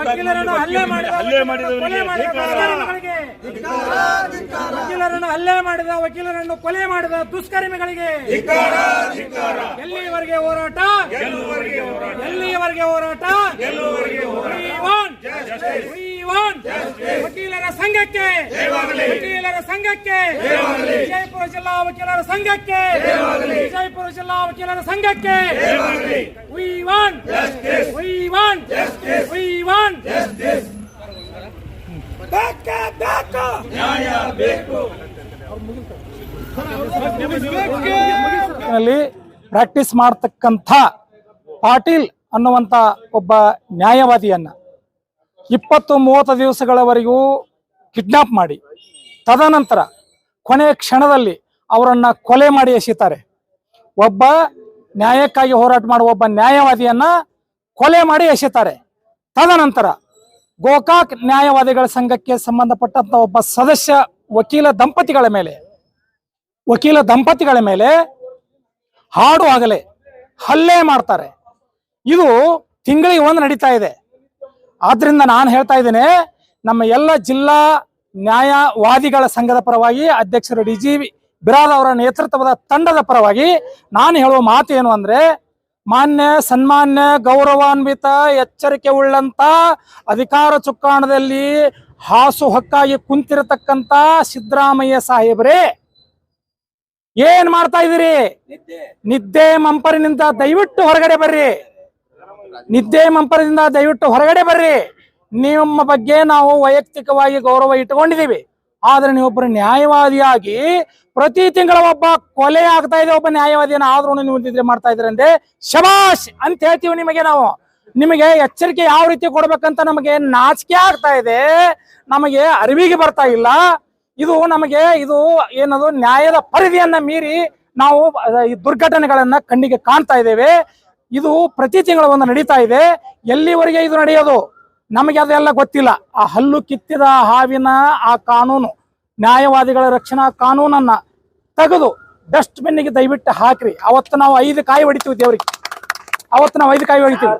ವಕೀಲರನ್ನು ಹಲ್ಲೆ ಮಾಡಿದ ವಕೀಲರನ್ನು ಹಲ್ಲೆ ಮಾಡಿದ ವಕೀಲರನ್ನು ಕೊಲೆ ಮಾಡಿದ ದುಷ್ಕರ್ಮಿಗಳಿಗೆ. ಎಲ್ಲಿಯವರೆಗೆ ಹೋರಾಟ? ಎಲ್ಲಿಯವರೆಗೆ ಹೋರಾಟ? ಸಂಘಕ್ಕೆ. ವಕೀಲರ ಸಂಘಕ್ಕೆ. ವಿಜಯಪುರ ಜಿಲ್ಲಾ ವಕೀಲರ ಸಂಘಕ್ಕೆ. ವಿಜಯಪುರ ಜಿಲ್ಲಾ ವಕೀಲರ ಸಂಘಕ್ಕೆ. ಬೇಕೇ ಬೇಕು? ನಲ್ಲಿ ಪ್ರಾಕ್ಟೀಸ್ ಮಾಡತಕ್ಕಂಥ ಪಾಟೀಲ್ ಅನ್ನುವಂಥ ಒಬ್ಬ ನ್ಯಾಯವಾದಿಯನ್ನ. ಇಪ್ಪತ್ತು ಮೂವತ್ತು ದಿವಸಗಳವರೆಗೂ ಕಿಡ್ನಾಪ್ ಮಾಡಿ. ತದನಂತರ ಕೊನೆಯ ಕ್ಷಣದಲ್ಲಿ ಅವರನ್ನ ಕೊಲೆ ಮಾಡಿ ಎಸೆಯುತ್ತಾರೆ. ಒಬ್ಬ ನ್ಯಾಯಕ್ಕಾಗಿ ಹೋರಾಟ ಮಾಡುವ ಒಬ್ಬ ನ್ಯಾಯವಾದಿಯನ್ನ ಕೊಲೆ ಮಾಡಿ ಎಸೆತಾರೆ ತದನಂತರ ಗೋಕಾಕ್ ನ್ಯಾಯವಾದಿಗಳ ಸಂಘಕ್ಕೆ ಸಂಬಂಧಪಟ್ಟಂತ ಒಬ್ಬ ಸದಸ್ಯ ವಕೀಲ ದಂಪತಿಗಳ ಮೇಲೆ, ವಕೀಲ ದಂಪತಿಗಳ ಮೇಲೆ ಹಾಡು ಆಗಲೇ ಹಲ್ಲೆ ಮಾಡ್ತಾರೆ. ಇದು ತಿಂಗಳಿಗೆ ಒಂದು ನಡೀತಾ ಇದೆ. ಆದ್ರಿಂದ ನಾನು ಹೇಳ್ತಾ ಇದ್ದೇನೆ, ನಮ್ಮ ಎಲ್ಲ ಜಿಲ್ಲಾ ನ್ಯಾಯವಾದಿಗಳ ಸಂಘದ ಪರವಾಗಿ ಅಧ್ಯಕ್ಷರು ಡಿ ಜಿ ಬಿರಾದ್ ಅವರ ನೇತೃತ್ವದ ತಂಡದ ಪರವಾಗಿ ನಾನು ಹೇಳುವ ಮಾತು ಏನು ಅಂದ್ರೆ ಮಾನ್ಯ ಸನ್ಮಾನ್ಯ ಗೌರವಾನ್ವಿತ ಎಚ್ಚರಿಕೆ ಉಳ್ಳಂತ ಅಧಿಕಾರ ಚುಕ್ಕಾಣದಲ್ಲಿ ಹಾಸು ಹಕ್ಕಾಗಿ ಕುಂತಿರತಕ್ಕಂತ ಸಿದ್ದರಾಮಯ್ಯ ಸಾಹೇಬರೇ ಏನ್ ಮಾಡ್ತಾ ಇದೀರಿ ನಿದ್ದೆ. ಮಂಪರಿನಿಂದ ದಯವಿಟ್ಟು ಹೊರಗಡೆ ಬರ್ರಿ. ನಿದ್ದೆ ಮಂಪರದಿಂದ ದಯವಿಟ್ಟು ಹೊರಗಡೆ ಬರ್ರಿ. ನಿಮ್ಮ ಬಗ್ಗೆ ನಾವು ವೈಯಕ್ತಿಕವಾಗಿ ಗೌರವ ಇಟ್ಟುಕೊಂಡಿದ್ದೀವಿ. ಆದ್ರೆ ನೀವೊಬ್ಬರು ನ್ಯಾಯವಾದಿಯಾಗಿ ಪ್ರತಿ ತಿಂಗಳ ಒಬ್ಬ ಕೊಲೆ ಆಗ್ತಾ ಇದೆ, ಒಬ್ಬ ನ್ಯಾಯವಾದಿಯನ್ನ ಆದ್ರೂ ನೀವು ನಿದ್ರೆ ಮಾಡ್ತಾ ಇದ್ರೆ ಅಂದ್ರೆ ಶಬಾಷ್ ಅಂತ ಹೇಳ್ತೀವಿ ನಿಮಗೆ ನಾವು. ನಿಮಗೆ ಎಚ್ಚರಿಕೆ ಯಾವ ರೀತಿ ಕೊಡ್ಬೇಕಂತ ನಮಗೆ ನಾಚಿಕೆ ಆಗ್ತಾ ಇದೆ. ನಮಗೆ ಅರಿವಿಗೆ ಬರ್ತಾ ಇಲ್ಲ. ಇದು ನಮಗೆ ಇದು ಏನದು ನ್ಯಾಯದ ಪರಿಧಿಯನ್ನ ಮೀರಿ ನಾವು ಈ ದುರ್ಘಟನೆಗಳನ್ನ ಕಣ್ಣಿಗೆ ಕಾಣ್ತಾ ಇದ್ದೇವೆ. ಇದು ಪ್ರತಿ ತಿಂಗಳ ಒಂದು ನಡೀತಾ ಇದೆ. ಎಲ್ಲಿವರೆಗೆ ಇದು ನಡೆಯೋದು? ನಮಗೆ ಅದೆಲ್ಲ ಗೊತ್ತಿಲ್ಲ. ಆ ಹಲ್ಲು ಕಿತ್ತಿದ ಹಾವಿನ ಆ ಕಾನೂನು, ನ್ಯಾಯವಾದಿಗಳ ರಕ್ಷಣಾ ಕಾನೂನನ್ನ ತೆಗೆದು ಡಸ್ಟ್ ಬಿನ್ನಿಗೆ ದಯವಿಟ್ಟು ಹಾಕ್ರಿ. ಅವತ್ತು ನಾವು ಐದು ಕಾಯಿ ಹೊಡಿತೀವಿ ದೇವ್ರಿಗೆ. ಅವತ್ತು ನಾವು ಐದು ಕಾಯಿ ಹೊಡಿತೀವಿ.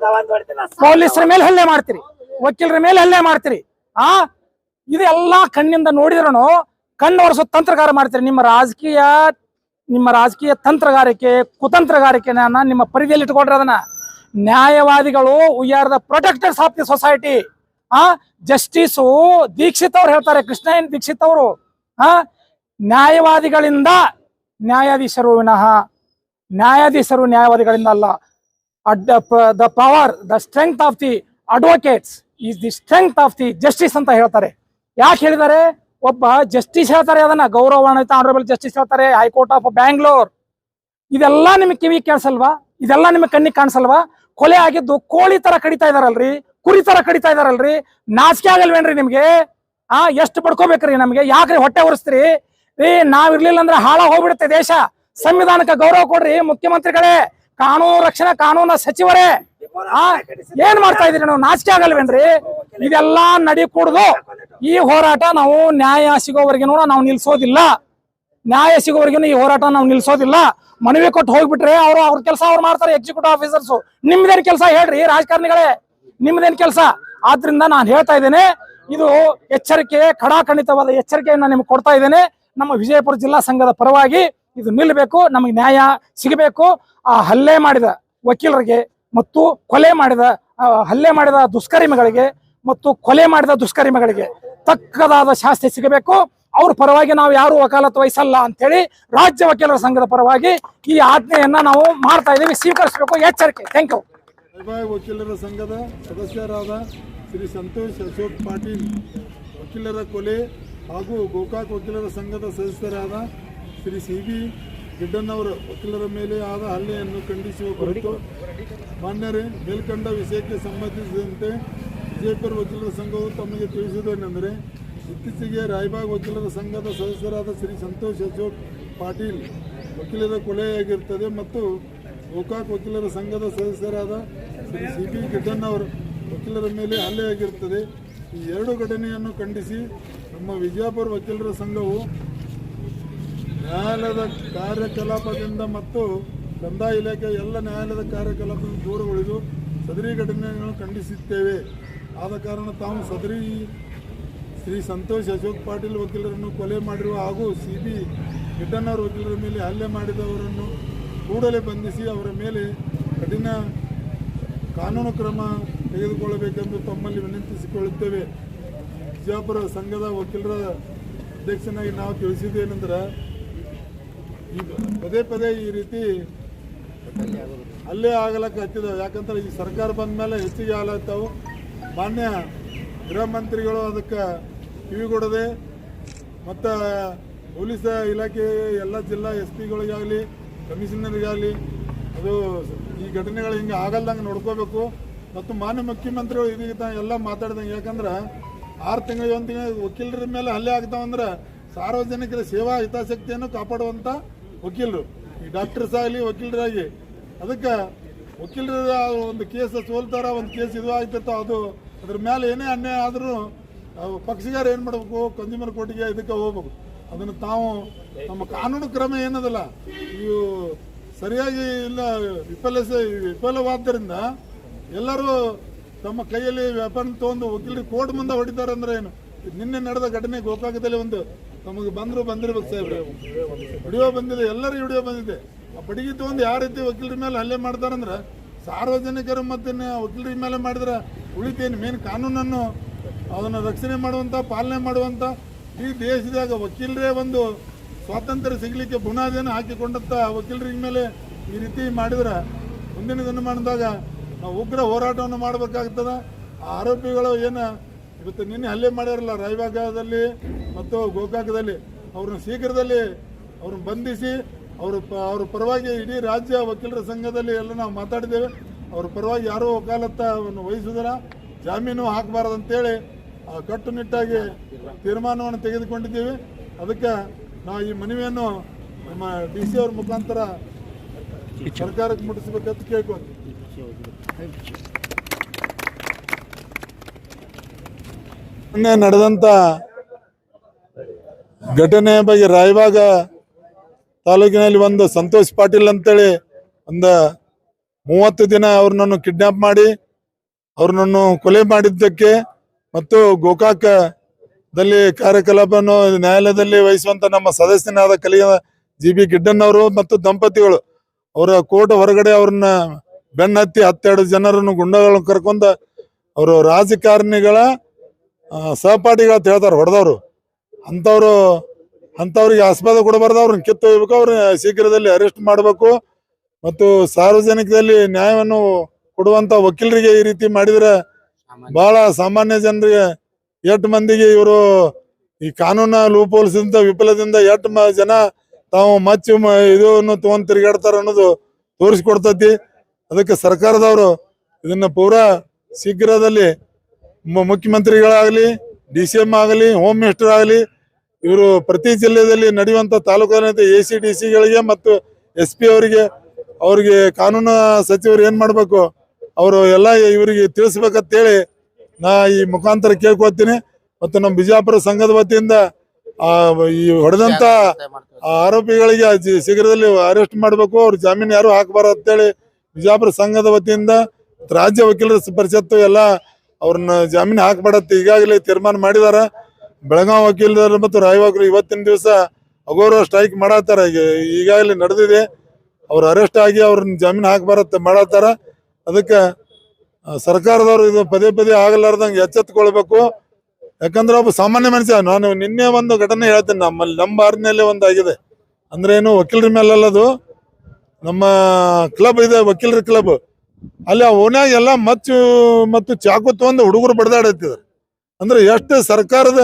ಪೊಲೀಸರ ಮೇಲೆ ಹಲ್ಲೆ ಮಾಡ್ತೀರಿ. ವಕೀಲರ ಮೇಲೆ ಹಲ್ಲೆ ಮಾಡ್ತೀರಿ. ಆ? ಇದೆಲ್ಲಾ ಕಣ್ಣಿಂದ ನೋಡಿದ್ರೂ ಕಣ್ಣು ಒರೆಸೋ ತಂತ್ರಗಾರ ಮಾಡ್ತೀರಿ. ನಿಮ್ಮ ರಾಜಕೀಯ ನಿಮ್ಮ ರಾಜಕೀಯ ತಂತ್ರಗಾರಿಕೆ, ಕುತಂತ್ರಗಾರಿಕೆನ ನಿಮ್ಮ ಪರಿಧಿಯಲ್ಲಿ ಇಟ್ಕೊಳ್ರಿ ಅದನ್ನ ನ್ಯಾಯವಾದಿಗಳು we are the protectors of the society ಆ ಜಸ್ಟಿಸು ದೀಕ್ಷಿತ್ ಅವ್ರು ಹೇಳ್ತಾರೆ, ಕೃಷ್ಣ ಎನ್ ದೀಕ್ಷಿತ್ ಅವರು. ಆ, ನ್ಯಾಯವಾದಿಗಳಿಂದ ನ್ಯಾಯಾಧೀಶರು ವಿನಃ, ನ್ಯಾಯಾಧೀಶರು ನ್ಯಾಯವಾದಿಗಳಿಂದ ಅಲ್ಲ. And the power the strength of the advocates is the strength of the justice ಅಂತ ಹೇಳ್ತಾರೆ. ಯಾಕೆ ಹೇಳಿದ್ದಾರೆ? ಒಬ್ಬ ಜಸ್ಟಿಸ್ ಹೇಳ್ತಾರೆ ಅದನ್ನ, ಗೌರವಾನ್ವಿತ ಆನರಬಲ್ ಜಸ್ಟಿಸ್ ಹೇಳ್ತಾರೆ ಹೈಕೋರ್ಟ್ ಆಫ್ ಬ್ಯಾಂಗ್ಳೂರ್ ಇದೆಲ್ಲ ನಿಮಗೆ ಕಿವಿ ಕೇಳಿಸಲ್ವಾ? ಇದೆಲ್ಲ ನಿಮಗೆ ಕಣ್ಣಿಗೆ ಕಾಣಿಸಲ್ವಾ? ಕೊಲೆ ಆಗಿದ್ದು ಕೋಳಿ ತರ ಕಡಿತಾ ಇದಾರಲ್ರಿ, ಕುರಿ ತರ ಕಡಿತಾ ಇದಾರಲ್ರಿ, ನಾಚಿಕೆ ಆಗಲ್ವೇನ್ರಿ ನಿಮ್ಗೆ? ಆ, ಎಷ್ಟು ಪಡ್ಕೋಬೇಕ್ರಿ ನಮ್ಗೆ? ಯಾಕ್ರಿ ಹೊಟ್ಟೆ ಉರಿಸ್ತೀರಿ ರೀ ನಾವ್ ಇರ್ಲಿಲ್ಲ ಅಂದ್ರೆ ಹಾಳ ಹೋಗ್ಬಿಡುತ್ತೆ ದೇಶ. ಸಂವಿಧಾನಕ್ಕೆ ಗೌರವ ಕೊಡ್ರಿ ಮುಖ್ಯಮಂತ್ರಿಗಳೇ, ಕಾನೂನು ರಕ್ಷಣಾ, ಕಾನೂನ ಸಚಿವರೇ. ಏನ್ ಮಾಡ್ತಾ ಇದೀರಿ ನಾವು? ನಾಚಿಕೆ ಆಗಲ್ವೇನ್ರಿ? ಇದೆಲ್ಲಾ ನಡಿ ಈ ಹೋರಾಟ ನಾವು ನ್ಯಾಯ ಸಿಗೋವರೆಗೂ ನಾವು ನಿಲ್ಸೋದಿಲ್ಲ. ನ್ಯಾಯ ಸಿಗೋವರೆಗೂ ಈ ಹೋರಾಟ ನಾವು ನಿಲ್ಸೋದಿಲ್ಲ. ಮನವಿ ಕೊಟ್ಟು ಹೋಗ್ಬಿಟ್ರೆ ಅವರು ಅವ್ರ ಕೆಲಸ ಅವ್ರು ಮಾಡ್ತಾರೆ ಎಕ್ಸಿಕ್ಯೂಟಿವ್ ಆಫೀಸರ್ಸ್ ನಿಮ್ದೇನ್ ಕೆಲಸ ಹೇಳ್ರಿ ರಾಜಕಾರಣಿಗಳೇ? ನಿಮ್ದೇನ್ ಕೆಲಸ? ಆದ್ರಿಂದ ನಾನು ಹೇಳ್ತಾ ಇದ್ದೇನೆ, ಇದು ಎಚ್ಚರಿಕೆ ಖಡಾಖಂಡಿತವಾದ ಎಚ್ಚರಿಕೆಯನ್ನು ನಿಮ್ಗೆ ಕೊಡ್ತಾ ಇದ್ದೇನೆ. ನಮ್ಮ ವಿಜಯಪುರ ಜಿಲ್ಲಾ ಸಂಘದ ಪರವಾಗಿ ಇದು ನಿಲ್ಲಬೇಕು ನಮಗೆ ನ್ಯಾಯ ಸಿಗಬೇಕು. ಆ ಹಲ್ಲೆ ಮಾಡಿದ ವಕೀಲರಿಗೆ ಮತ್ತು ಕೊಲೆ ಮಾಡಿದ ಹಲ್ಲೆ ಮಾಡಿದ ದುಷ್ಕರ್ಮಿಗಳಿಗೆ ಮತ್ತು ಕೊಲೆ ಮಾಡಿದ ದುಷ್ಕರ್ಮಿಗಳಿಗೆ ತಕ್ಕದಾದ ಶಾಸ್ತಿ ಸಿಗಬೇಕು. ಅವ್ರ ಪರವಾಗಿ ನಾವು ಯಾರು ವಕಾಲತ್ತು ವಹಿಸಲ್ಲ ಅಂತೇಳಿ ರಾಜ್ಯ ವಕೀಲರ ಸಂಘದ ಪರವಾಗಿ ಈ ಆಜ್ಞೆಯನ್ನ ನಾವು ಮಾಡ್ತಾ ಇದ್ದೀವಿ. ಸ್ವೀಕರಿಸಬೇಕು. ಎಚ್ಚರಿಕೆ. ಥ್ಯಾಂಕ್ ಯು ವಕೀಲರ ಸಂಘದ ಸದಸ್ಯರಾದ ಶ್ರೀ ಸಂತೋಷ್ ಅಶೋಕ್ ಪಾಟೀಲ್, ವಕೀಲರ ಕೊಲೆ ಹಾಗೂ ಗೋಕಾಕ್ ವಕೀಲರ ಸಂಘದ ಸದಸ್ಯರಾದ ಶ್ರೀ ಸಿ ಬಿ ಗಿಡ್ಡನ್ನವರ ವಕೀಲರ ಮೇಲೆ ಆದ ಹಲ್ಲೆಯನ್ನು ಖಂಡಿಸುವ ಕುರಿತು ಮಾನ್ಯರೇ, ಮೇಲ್ಕಂಡ ವಿಷಯಕ್ಕೆ ಸಂಬಂಧಿಸಿದಂತೆ ವಿಜಯಪುರ ವಕೀಲರ ಸಂಘವು ತಮಗೆ ತಿಳಿಸುವುದೇನೆಂದರೆ ಇತ್ತೀಚೆಗೆ ರಾಯಬಾಗ್ ವಕೀಲರ ಸಂಘದ ಸದಸ್ಯರಾದ ಶ್ರೀ ಸಂತೋಷ್ ಅಶೋಕ್ ಪಾಟೀಲ್ ವಕೀಲರ ಕೊಲೆಯಾಗಿರ್ತದೆ ಮತ್ತು ಗೋಕಾಕ್ ವಕೀಲರ ಸಂಘದ ಸದಸ್ಯರಾದ ಶ್ರೀ ಸಿ ಬಿ ಅವರ ವಕೀಲರ ಮೇಲೆ ಹಲ್ಲೆಯಾಗಿರುತ್ತದೆ ಈ ಎರಡು ಘಟನೆಯನ್ನು ಖಂಡಿಸಿ ನಮ್ಮ ವಿಜಯಪುರ ವಕೀಲರ ಸಂಘವು ನ್ಯಾಯಾಲಯದ ಕಾರ್ಯಕಲಾಪದಿಂದ ಮತ್ತು ಕಂದಾಯ ಇಲಾಖೆ ಎಲ್ಲ ನ್ಯಾಯಾಲಯದ ಕಾರ್ಯಕಲಾಪದಿಂದ ದೂರಗೊಳಿದು ಸದರಿ ಘಟನೆಗಳನ್ನು ಖಂಡಿಸುತ್ತೇವೆ ಆದ ಕಾರಣ ತಾವು ಸದರಿ ಶ್ರೀ ಸಂತೋಷ್ ಅಶೋಕ್ ಪಾಟೀಲ್ ವಕೀಲರನ್ನು ಕೊಲೆ ಮಾಡಿರುವ ಹಾಗೂ ಸಿ ಬಿ ವಕೀಲರ ಮೇಲೆ ಹಲ್ಲೆ ಮಾಡಿದವರನ್ನು ಕೂಡಲೇ ಬಂಧಿಸಿ ಅವರ ಮೇಲೆ ಕಠಿಣ ಕಾನೂನು ಕ್ರಮ ತೆಗೆದುಕೊಳ್ಳಬೇಕೆಂದು ತಮ್ಮಲ್ಲಿ ವಿನಂತಿಸಿಕೊಳ್ಳುತ್ತೇವೆ. ಬಿಜಾಪುರ ಸಂಘದ ವಕೀಲರ ಅಧ್ಯಕ್ಷನಾಗಿ ನಾವು ತಿಳಿಸಿದ್ದೇನೆಂದ್ರೆ ಈ ಪದೇ ಪದೇ ಈ ರೀತಿ ಅಲ್ಲೇ ಆಗಲಕ್ಕೆ ಹತ್ತಿದಾವೆ ಯಾಕಂದ್ರೆ ಈ ಸರ್ಕಾರ ಬಂದ ಮೇಲೆ ಹೆಚ್ಚಿಗೆ ಆಗ್ಲತ್ತಾವು ಮಾನ್ಯ ಗೃಹ ಮಂತ್ರಿಗಳು ಅದಕ್ಕೆ ಕಿವಿಗೊಡದೆ, ಮತ್ತು ಪೊಲೀಸ್ ಇಲಾಖೆ, ಎಲ್ಲ ಜಿಲ್ಲಾ ಎಸ್ ಪಿಗಳಿಗಾಗಲಿ, ಕಮಿಷನರ್ಗಾಗಲಿ, ಅದು ಈ ಘಟನೆಗಳು ಹಿಂಗೆ ಆಗಲ್ದಂಗೆ ನೋಡ್ಕೋಬೇಕು. ಮತ್ತು ಮಾನ್ಯ ಮುಖ್ಯಮಂತ್ರಿಗಳು ಇದೀಗ ಎಲ್ಲ ಮಾತಾಡ್ದಂಗೆ, ಯಾಕಂದ್ರೆ ಆರು ತಿಂಗಳಿಗೆ ಒಂದು ತಿಂಗಳ ವಕೀಲರ ಮೇಲೆ ಹಲ್ಲೆ ಆಗ್ತಾವಂದ್ರೆ ಸಾರ್ವಜನಿಕರ ಸೇವಾ ಹಿತಾಸಕ್ತಿಯನ್ನು ಕಾಪಾಡುವಂಥ ವಕೀಲರು. ಈ ಡಾಕ್ಟರ್ಸ್ ಆಗಲಿ, ವಕೀಲರಾಗಿ. ಅದಕ್ಕೆ ವಕೀಲರ ಒಂದು ಕೇಸ್ ಸೋಲ್ತಾರ, ಒಂದು ಕೇಸ್ ಇದು ಆಗ್ತಿತ್ತು, ಅದು ಅದ್ರ ಮೇಲೆ ಏನೇ ಅನ್ಯಾಯ ಆದ್ರೂ ಪಕ್ಷಗಾರ ಏನು ಮಾಡಬೇಕು? ಕನ್ಸ್ಯೂಮರ್ ಕೋರ್ಟಿಗೆ ಇದಕ್ಕೆ ಹೋಗ್ಬೇಕು. ಅದನ್ನು ತಾವು ನಮ್ಮ ಕಾನೂನು ಕ್ರಮ ಏನದಲ್ಲ, ಇವು ಸರಿಯಾಗಿ ಇಲ್ಲ ವಿಫಲ ವಿಫಲವಾದ್ದರಿಂದ ಎಲ್ಲರೂ ತಮ್ಮ ಕೈಯಲ್ಲಿ ವ್ಯಾಪಾರ ತಗೊಂಡು ವಕೀಲರಿಗೆ ಕೋರ್ಟ್ ಮುಂದೆ ಹೊಡಿತಾರೆ ಅಂದ್ರೆ ಏನು? ನಿನ್ನೆ ನಡೆದ ಘಟನೆ ಗೋಕಾಕದಲ್ಲಿ ಒಂದು ನಮಗೆ ಬಂದರು ಬಂದಿರ್ಬೇಕು ಸಾಹೇಬ್ರೆ. ವಿಡಿಯೋ ಬಂದಿದೆ, ಎಲ್ಲರೂ ವಿಡಿಯೋ ಬಂದಿದೆ. ಆ ಬಡಿಗೆ ತಗೊಂಡು ಯಾವ ರೀತಿ ವಕೀಲರ ಮೇಲೆ ಹಲ್ಲೆ ಮಾಡ್ತಾರಂದ್ರೆ ಸಾರ್ವಜನಿಕರು ಮತ್ತೆ ವಕೀಲರ ಮೇಲೆ ಮಾಡಿದ್ರೆ ಉಳಿತೇನು? ಮೇನ್ ಕಾನೂನನ್ನು ಅದನ್ನು ರಕ್ಷಣೆ ಮಾಡುವಂಥ ಪಾಲನೆ ಮಾಡುವಂಥ ಈ ದೇಶದಾಗ ವಕೀಲರೇ ಒಂದು ಸ್ವಾತಂತ್ರ್ಯ ಸಿಗಲಿಕ್ಕೆ ಬುನಾದಿಯನ್ನು ಹಾಕಿಕೊಂಡಂಥ ವಕೀಲರಿಗೆ ಮೇಲೆ ಈ ರೀತಿ ಮಾಡಿದ್ರೆ, ಮುಂದಿನ ದಿನಮಾನದಾಗ ನಾವು ಉಗ್ರ ಹೋರಾಟವನ್ನು ಮಾಡಬೇಕಾಗ್ತದೆ. ಆ ಆರೋಪಿಗಳು ಏನು, ಇವತ್ತು ನಿನ್ನೆ ಹಲ್ಲೆ ಮಾಡ್ಯಾರಲ್ಲ ರಾಯಬಾಗದಲ್ಲಿ ಮತ್ತು ಗೋಕಾಕದಲ್ಲಿ. ಅವ್ರನ್ನ ಶೀಘ್ರದಲ್ಲಿ ಅವ್ರನ್ನ ಬಂಧಿಸಿ, ಅವರು ಪ, ಅವ್ರ ಪರವಾಗಿ ಇಡೀ ರಾಜ್ಯ ವಕೀಲರ ಸಂಘದಲ್ಲಿ ಎಲ್ಲ ನಾವು ಮಾತಾಡಿದ್ದೇವೆ. ಅವ್ರ ಪರವಾಗಿ ಯಾರೂ ವಕಾಲತ್ತವನ್ನು ವಹಿಸಿದ್ರ, ಜಾಮೀನು ಹಾಕಬಾರ್ದಂತೇಳಿ ಆ ಕಟ್ಟುನಿಟ್ಟಾಗಿ ತೀರ್ಮಾನವನ್ನು ತೆಗೆದುಕೊಂಡಿದ್ದೀವಿ. ಅದಕ್ಕೆ ನಾವು ಈ ಮನವಿಯನ್ನು ನಮ್ಮ ಡಿ ಸಿ ಅವ್ರ ಮುಖಾಂತರ ಸರ್ಕಾರಕ್ಕೆ ಮುಟ್ಟಿಸ್ಬೇಕಂತ ಕೇಳ್ಕೊಂತೀವಿ ನಡೆದಂತ ಘಟನೆ ಬಗ್ಗೆ ರಾಯಬಾಗ ತಾಲೂಕಿನಲ್ಲಿ ಒಂದು ಸಂತೋಷ್ ಪಾಟೀಲ್ ಅಂತೇಳಿ ಒಂದು ಮೂವತ್ತು ದಿನ ಅವ್ರನ್ನ ಕಿಡ್ನಾಪ್ ಮಾಡಿ ಅವ್ರನ್ನನ್ನು ಕೊಲೆ ಮಾಡಿದ್ದಕ್ಕೆ ಮತ್ತು ಗೋಕಾಕದಲ್ಲಿ ಕಾರ್ಯಕಲಾಪವನ್ನು ನ್ಯಾಯಾಲಯದಲ್ಲಿ ವಹಿಸುವಂತ ನಮ್ಮ ಸದಸ್ಯನಾದ ಕಲಿಯ ಜಿ ಬಿ ಗಿಡ್ಡನ್ ಅವರು ಮತ್ತು ದಂಪತಿಗಳು, ಅವರ ಕೋರ್ಟ್ ಹೊರಗಡೆ ಅವ್ರನ್ನ ಬೆನ್ನತ್ತಿ ಹತ್ತೆರಡು ಜನರನ್ನು ಗುಂಡಗಳನ್ನು ಕರ್ಕೊಂಡ ಅವರು ರಾಜಕಾರಣಿಗಳ ಸಹಪಾಠಿಗಳ ಹೇಳ್ತಾರೆ ಹೊಡೆದವರು. ಅಂಥವ್ರು, ಅಂಥವ್ರಿಗೆ ಆಸ್ಪದ ಕೊಡಬಾರ್ದು, ಅವ್ರನ್ನ ಕಿತ್ತು ಹೋಗ್ಬೇಕು ಅವ್ರನ್ನ ಶೀಘ್ರದಲ್ಲಿ ಅರೆಸ್ಟ್ ಮಾಡಬೇಕು ಮತ್ತು ಸಾರ್ವಜನಿಕದಲ್ಲಿ ನ್ಯಾಯವನ್ನು ಕೊಡುವಂತ ವಕೀಲರಿಗೆ ಈ ರೀತಿ ಮಾಡಿದ್ರೆ ಬಹಳ ಸಾಮಾನ್ಯ ಜನರಿಗೆ ಎಷ್ಟು ಮಂದಿಗೆ ಇವರು ಈ ಕಾನೂನ ಲೂಪೋಲ್ಸಿಂದ, ವಿಫಲದಿಂದ ಎಷ್ಟು ಜನ ತಾವು ಮಚ್ಚು ಇದನ್ನು ತಗೊಂಡ್ ತಿರುಗಾಡ್ತಾರ ಅನ್ನೋದು ತೋರಿಸ್ಕೊಡ್ತತಿ. ಅದಕ್ಕೆ ಸರ್ಕಾರದವರು ಇದನ್ನ ಪೂರ ಶೀಘ್ರದಲ್ಲಿ ಮುಖ್ಯಮಂತ್ರಿಗಳಾಗಲಿ, ಡಿ ಸಿ ಎಂ ಆಗಲಿ, ಹೋಮ್ ಮಿನಿಸ್ಟರ್ ಆಗಲಿ, ಇವರು ಪ್ರತಿ ಜಿಲ್ಲೆಯಲ್ಲಿ ನಡೆಯುವಂತ ತಾಲೂಕಿನ ಎ ಸಿ ಡಿ ಸಿಗಳಿಗೆ ಮತ್ತು ಎಸ್ ಪಿ ಅವರಿಗೆ, ಅವ್ರಿಗೆ ಕಾನೂನು ಸಚಿವರು ಏನ್ ಮಾಡ್ಬೇಕು? ಅವರು ಎಲ್ಲ ಇವರಿಗೆ ತಿಳಿಸ್ಬೇಕಂತೇಳಿ ನಾ ಈ ಮುಖಾಂತರ ಕೇಳ್ಕೊತೀನಿ ಮತ್ತು ನಮ್ಮ ಬಿಜಾಪುರ ಸಂಘದ ವತಿಯಿಂದ ಈ ಹೊಡೆದಂತ ಆರೋಪಿಗಳಿಗೆ ಶೀಘ್ರದಲ್ಲಿ ಅರೆಸ್ಟ್ ಮಾಡಬೇಕು. ಅವ್ರ ಜಾಮೀನು ಯಾರು ಹಾಕಬಾರ್ದು ಅಂತೇಳಿ ಬಿಜಾಪುರ ಸಂಘದ ವತಿಯಿಂದ ರಾಜ್ಯ ವಕೀಲರ ಪರಿಷತ್ತು ಎಲ್ಲ ಅವ್ರನ್ನ ಜಾಮೀನು ಹಾಕಬಾರತ್ತೆ ಈಗಾಗಲೇ ತೀರ್ಮಾನ ಮಾಡಿದಾರ. ಬೆಳಗಾವಿ ವಕೀಲರು ಮತ್ತು ರಾಯವಾಗರು ಇವತ್ತಿನ ದಿವಸ ಅಗೌರವ ಸ್ಟ್ರೈಕ್ ಮಾಡತ್ತಾರ. ಈಗ, ಈಗಾಗಲೇ ನಡೆದಿದೆ. ಅವ್ರು ಅರೆಸ್ಟ್ ಆಗಿ ಅವ್ರನ್ನ ಜಾಮೀನು ಹಾಕಬಾರತ್ತೆ ಮಾಡತ್ತಾರ. ಅದಕ್ಕೆ ಸರ್ಕಾರದವರು ಇದು ಪದೇ ಪದೇ ಆಗಲಾರ್ದಂಗೆ ಎಚ್ಚೆತ್ಕೊಳ್ಬೇಕು. ಯಾಕಂದ್ರೆ ಒಬ್ಬ ಸಾಮಾನ್ಯ ಮನುಷ್ಯ, ನಾನು ನಿನ್ನೆ ಒಂದು ಘಟನೆ ಹೇಳ್ತೀನಿ, ನಮ್ಮಲ್ಲಿ, ನಮ್ಮ ಬಾರಿನಲ್ಲೇ ಒಂದು ಆಗಿದೆ. ಅಂದ್ರೆ ಏನು, ವಕೀಲರ ಮೇಲಲ್ಲದು ನಮ್ಮ ಕ್ಲಬ್ ಇದೆ, ವಕೀಲರ ಕ್ಲಬ್. ಅಲ್ಲಿ ಆ ಓನ್ಯಾಗ ಎಲ್ಲ ಮಚ್ಚು, ಮತ್ತು ಚಾಕು ತಗೊಂಡು ಹುಡುಗರು ಬಡ್ದಾಡತ್ತಿದ್ರು ಅಂದ್ರೆ ಎಷ್ಟು ಸರ್ಕಾರದ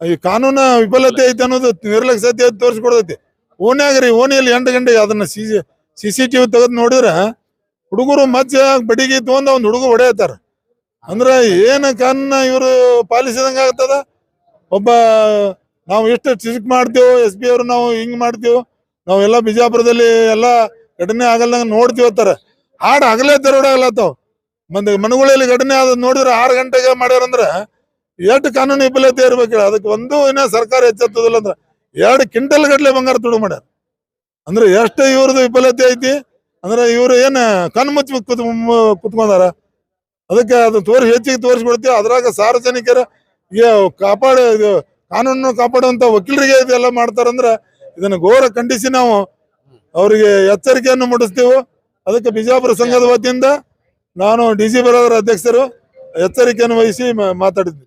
ಈ ಕಾನೂನ ವಿಫಲತೆ ಐತೆ ಅನ್ನೋದು ನಿರ್ಲಕ್ಷ್ಯತೆ ತೋರಿಸ್ಕೊಡ್ತೈತಿ. ಓನ್ಯಾಗ ರೀ, ಓಣಿಯಲ್ಲಿ ಎಂಟು ಗಂಟೆ ಅದನ್ನ ಸಿ ಸಿ ಸಿ ಟಿವಿ ತೆಗೆದು ನೋಡಿದ್ರೆ ಹುಡುಗರು ಮಧ್ಯೆ ಬಡಿಗೆ ತಗೊಂಡು ಒಂದು ಹುಡುಗ ಹೊಡೆಯತ್ತಾರ. ಅಂದ್ರೆ ಏನ ಕಾನೂನ ಇವರು ಪಾಲಿಸಿದಂಗ ಆಗ್ತದ? ಒಬ್ಬ ನಾವು ಎಷ್ಟು ಚಿಕ್ ಮಾಡ್ತೇವೆ, ಎಸ್ ಪಿ ಅವ್ರು ನಾವು ಹಿಂಗ್ ಮಾಡ್ತೇವೆ ನಾವೆಲ್ಲ ಬಿಜಾಪುರದಲ್ಲಿ ಎಲ್ಲ ಘಟನೆ ಆಗಲ್ದಂಗ ನೋಡ್ತೀವಿ ಅಂತಾರೆ. ಹಾಡು ಆಗಲೇ ದರೋಡೆ ಆಗ್ಲತ್ತಾವ ಮಂದಿ ಮನಗುಳಿಯಲ್ಲಿ ಘಟನೆ ಆದ ನೋಡಿದ್ರೆ ಆರು ಗಂಟೆಗೆ ಮಾಡ್ಯಾರಂದ್ರ ಎಷ್ಟು ಕಾನೂನು ವಿಫಲತೆ ಇರ್ಬೇಕು ಅದಕ್ಕೆ ಒಂದು ಇನ್ನ ಸರ್ಕಾರ ಎಚ್ಚೆತ್ತದಿಲ್ಲ ಅಂದ್ರ ಎರಡು ಕ್ವಿಂಟಲ್ ಗಟ್ಲೆ ಬಂಗಾರ ತುಡು ಮಾಡ್ಯಾರ. ಅಂದ್ರೆ ಎಷ್ಟು ಇವ್ರದ್ದು ವಿಫಲತೆ ಐತಿ ಅಂದ್ರೆ ಇವ್ರು ಏನ್ ಕಣ್ ಮುಚ್ಚಿ ಕುತ್ ಕುತ್ಕೊಂಡಾರ? ಅದಕ್ಕೆ ಅದು ತೋರಿ ಹೆಚ್ಚಿಗೆ ತೋರಿಸ್ಬಿಡ್ತೀವಿ ಅದ್ರಾಗ ಸಾರ್ವಜನಿಕರ ಕಾಪಾಡ ಕಾನೂನು ಕಾಪಾಡುವಂತ ವಕೀಲರಿಗೆ ಇದೆಲ್ಲ ಮಾಡ್ತಾರಂದ್ರೆ ಇದನ್ನ ಘೋರ ಖಂಡಿಸಿ ನಾವು ಅವರಿಗೆ ಎಚ್ಚರಿಕೆಯನ್ನು ಮೂಡಿಸ್ತೀವಿ. ಅದಕ್ಕೆ ಬಿಜಾಪುರ ಸಂಘದ ವತಿಯಿಂದ ನಾನು ಡಿ ಸಿ ಬರೋದ್ರ ಅಧ್ಯಕ್ಷರು ಎಚ್ಚರಿಕೆಯನ್ನು ವಹಿಸಿ ಮಾತಾಡಿದ್ವಿ.